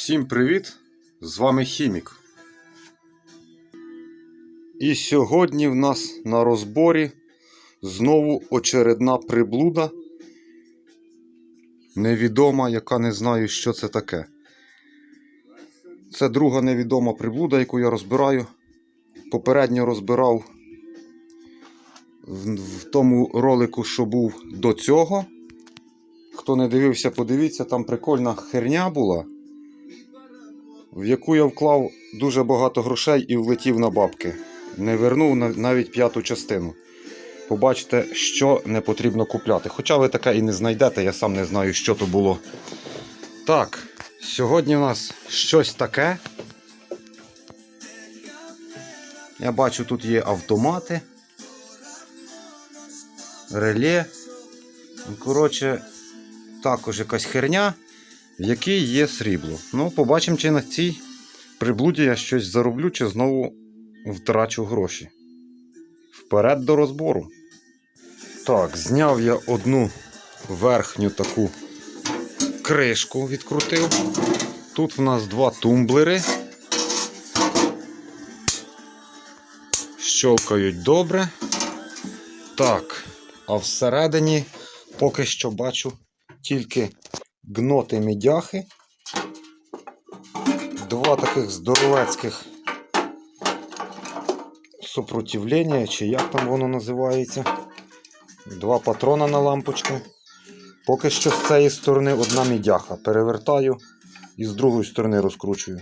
Всім привіт! З вами Хімік. І сьогодні в нас на розборі знову очередна приблуда. Невідома, яка не знаю, що це таке. Це друга невідома приблуда, яку я розбираю. Попередньо розбирав в, в тому ролику, що був до цього. Хто не дивився, подивіться, там прикольна херня була в яку я вклав дуже багато грошей і влетів на бабки. Не вернув навіть п'яту частину. Побачите, що не потрібно купляти. Хоча ви таке і не знайдете, я сам не знаю, що то було. Так, сьогодні у нас щось таке. Я бачу, тут є автомати, реле. Ну, Коротше, також якась херня в якій є срібло. Ну, побачимо, чи на цій приблуді я щось зароблю, чи знову втрачу гроші. Вперед до розбору. Так, зняв я одну верхню таку кришку, відкрутив. Тут в нас два тумблери. Щолкають добре. Так, а всередині поки що бачу тільки гноти мідяхи. Два таких здоровецьких супротивлення, чи як там воно називається. Два патрона на лампочку. Поки що з цієї сторони одна мідяха. Перевертаю і з другої сторони розкручую.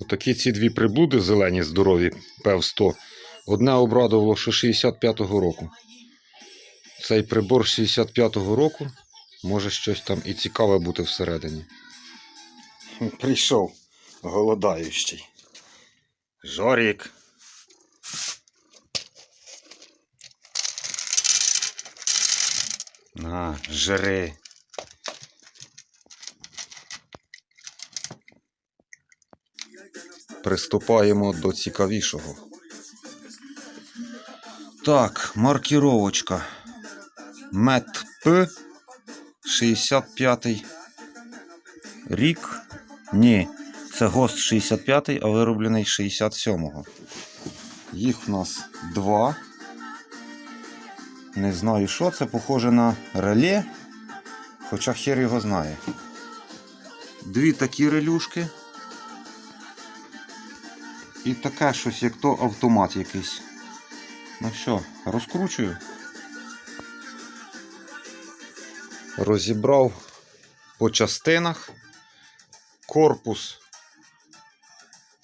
Отакі ці дві приблуди зелені, здорові, ПЕВ 100. Одне обрадувало, що 65-го року. Цей прибор 65-го року. Може щось там і цікаве бути всередині. Прийшов голодаючий. Жорік. На, жри. Приступаємо до цікавішого. Так, маркіровочка. Мет П 65 рік. Ні, це ГОСТ 65, а вироблений 67-го. Їх в нас два. Не знаю, що це, похоже на реле, хоча хер його знає. Дві такі релюшки. І таке щось, як то автомат якийсь. Ну що, розкручую. Розібрав по частинах. Корпус.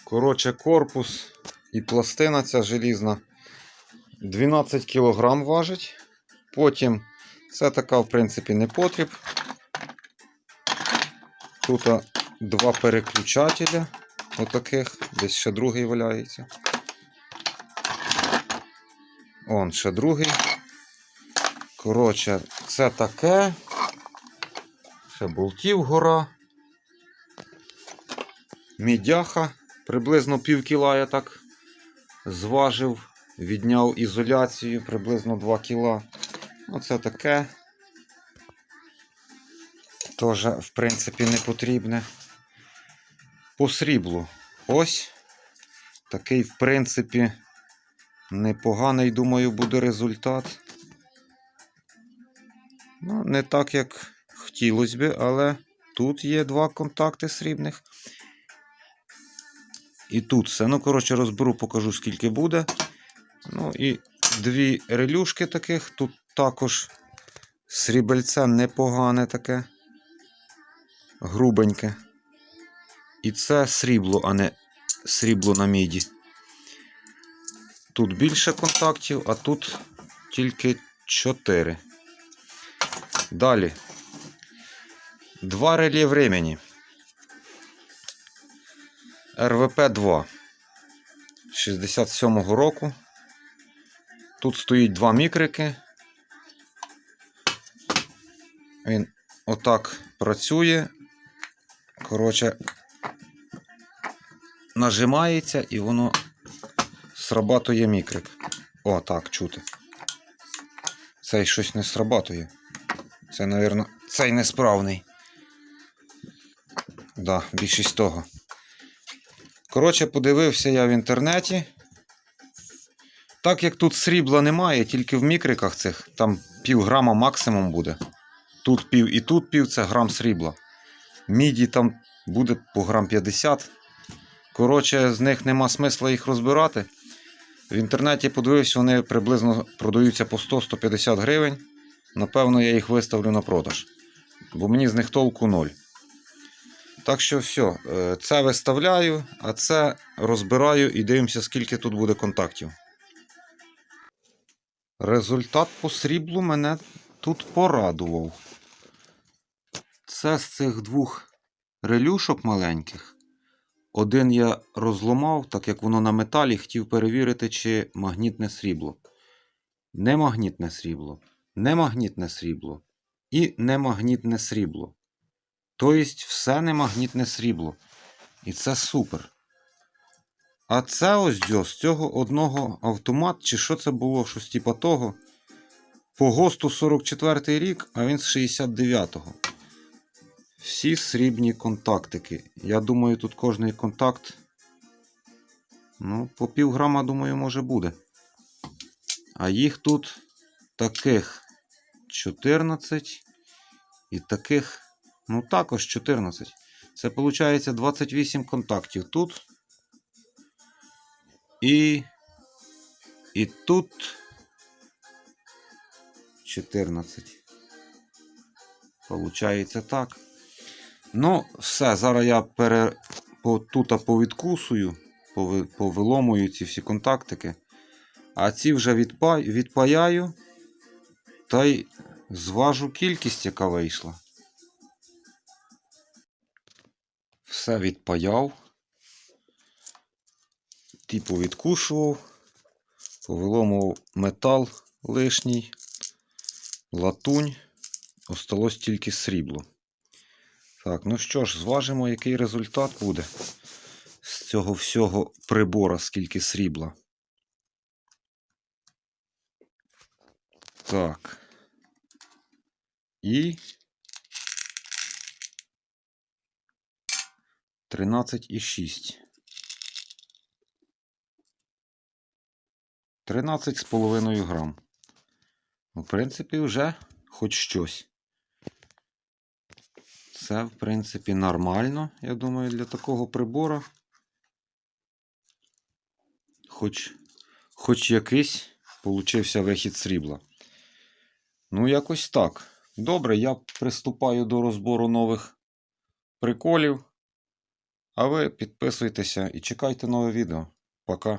Коротше, корпус і пластина ця желізна 12 кг важить. Потім це така, в принципі, не потріб. Тут два переключателя. Отаких. Десь ще другий валяється. Он ще другий. Коротше, це таке. Ще болтів гора. Мідяха. Приблизно пів кіла я так зважив, відняв ізоляцію приблизно 2 кіла. Оце таке. Теж, в принципі, не потрібне. По сріблу. Ось. Такий, в принципі, непоганий, думаю, буде результат. Ну, не так, як хотілося би, але тут є два контакти срібних. І тут все. Ну, коротше, розберу, покажу, скільки буде. Ну і дві релюшки таких. Тут також срібельце непогане таке. Грубеньке. І це срібло, а не срібло на міді. Тут більше контактів, а тут тільки 4. Далі. Два реле времени. РВП-2 67-го року. Тут стоїть два мікрики. Він отак працює. Коротше, нажимається і воно срабатує мікрик. О, так, чути. Цей щось не срабатує. Це, мабуть, цей несправний. Да, більшість того. Коротше, подивився я в інтернеті. Так як тут срібла немає, тільки в мікриках цих, там пів грама максимум буде. Тут пів і тут пів це грам срібла. Міді там буде по грам 50. Коротше, з них нема смисла їх розбирати. В інтернеті подивився, вони приблизно продаються по 100-150 гривень. Напевно, я їх виставлю на продаж. Бо мені з них толку ноль. Так що все, це виставляю, а це розбираю і дивимося, скільки тут буде контактів. Результат по сріблу мене тут порадував. Це з цих двох релюшок маленьких. Один я розломав, так як воно на металі, хотів перевірити, чи магнітне срібло. Не магнітне срібло, не магнітне срібло і немагнітне срібло. Тобто все немагнітне срібло. І це супер. А це ось з цього одного автомат, чи що це було, щось типа того. По ГОСТу 44 рік, а він з 69-го. Всі срібні контактики. Я думаю, тут кожний контакт. Ну, по пів грама, думаю, може буде. А їх тут таких 14 і таких, ну також 14. Це виходить 28 контактів тут. І. І тут 14. Получається так. Ну, все, зараз я пере... по... тут повідкусую, повиломую ці всі контактики. А ці вже відпа... відпаяю та й зважу кількість, яка вийшла. Все відпаяв. Ті повідкушував, повиломував метал лишній, латунь. Осталось тільки срібло. Так, ну що ж, зважимо, який результат буде з цього всього прибора, скільки срібла. Так. І 13,6. 13,5 грам. В принципі, вже хоч щось. Це, в принципі, нормально, я думаю, для такого прибора. Хоч, хоч якийсь получився вихід срібла. Ну, якось так. Добре, я приступаю до розбору нових приколів. А ви підписуйтеся і чекайте нове відео. Пока.